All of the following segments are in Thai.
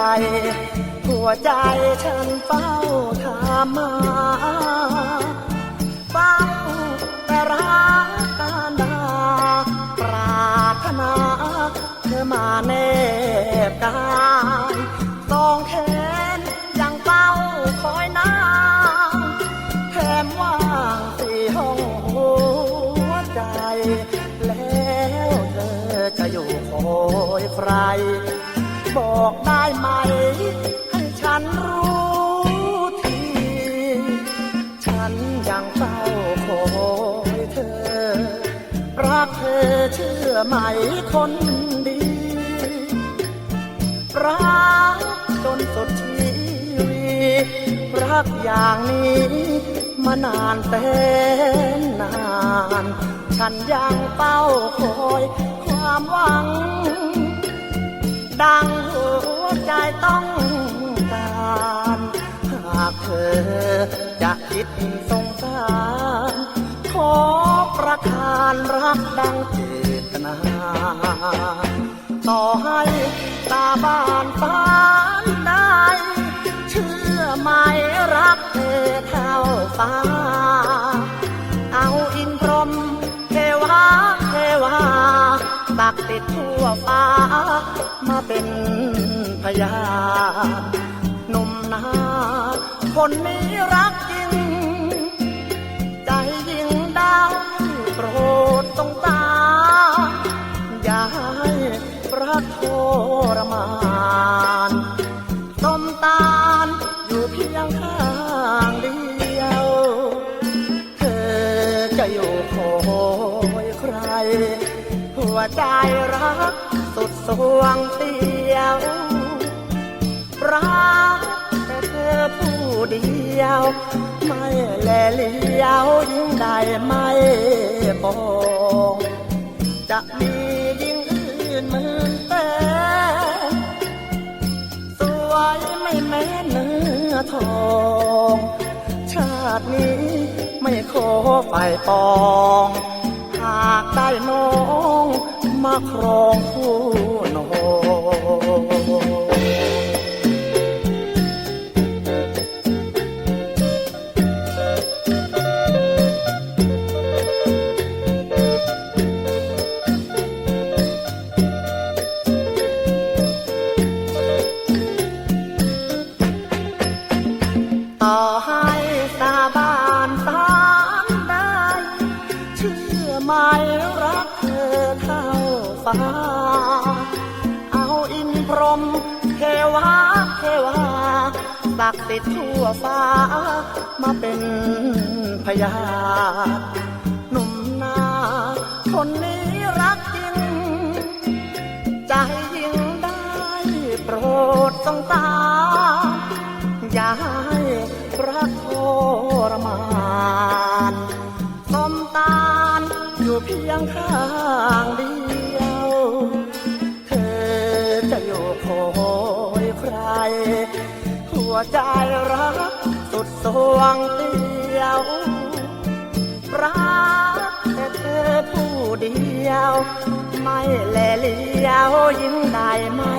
ใครหัวใจฉันเฝ้าถามมาฟังแต่รักการดาปรารถนาเธอมาแนบกายสองแขนยังเฝ้าคอยนางแถมว่างสี่ห้องหัวใจ แล้วเธอจะอยู่คอยใคร บอกได้ไหม ให้ฉันรู้ที ฉันยังเฝ้าคอยเธอ รักเธอเชื่อไหมคนดี รักจนสุดชีวิตรักอย่างนี้มานานแสนนาน ฉันยังเฝ้าคอยความหวัง ดังหัวใจต้องการหากเธอจะคิดสงสาร ขอประทานรักดังเจตนา ต่อให้ตาบ้านฟ้านได้เชื่อไหมรักเธอเท่าฟ้า มาเป็นพยานหนุ่มนาคนนี้รักจริง ใจยิ่งดาวโปรดตรงตา อย่าให้รักโทรมานต้มตาลอยู่เพียงข้างเดียว เธอจะอยู่คอยใคร หัวใจรัก สุดสวงเตียวรักแต่เธอผู้เดียว ไม่แลเลี้ยวยิ่งใดไม่บอกจะมียิ่งอื่นหมื่นแต่สวยไม่แม้เนื้อทอง ชาตินี้ไม่ขอไฟปอง หากได้น้อง มาครองคู่นองต่ ฟ้า เอาอินพรมเทวาเทวาศักดิ์สิทธิ์ทั่วฟ้า มาเป็นพยาหนุ่มนาคนนี้รักจริง ใจยิ่งได้โปรดสงสารอย่าให้รักโทรมานสมตาลอยู่เพียงข้างเดียว ใจรักสุดสวงเดียวรักแต่เธอผู้เดียว ไม่แลเลี้ยวยิ่งได้ไม่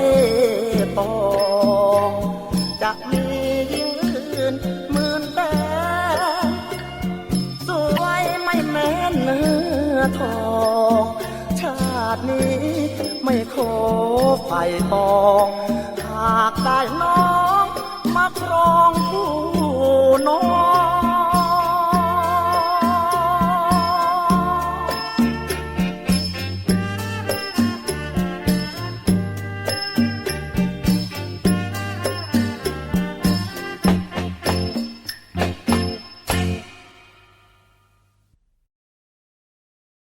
ปองจะมียิ่งอื่นหมื่นแต่สวยไม่แม้นเนื้อทองชาตินี้ไม่ขอไฟปอง หากได้น้อง ครองผู้น้อง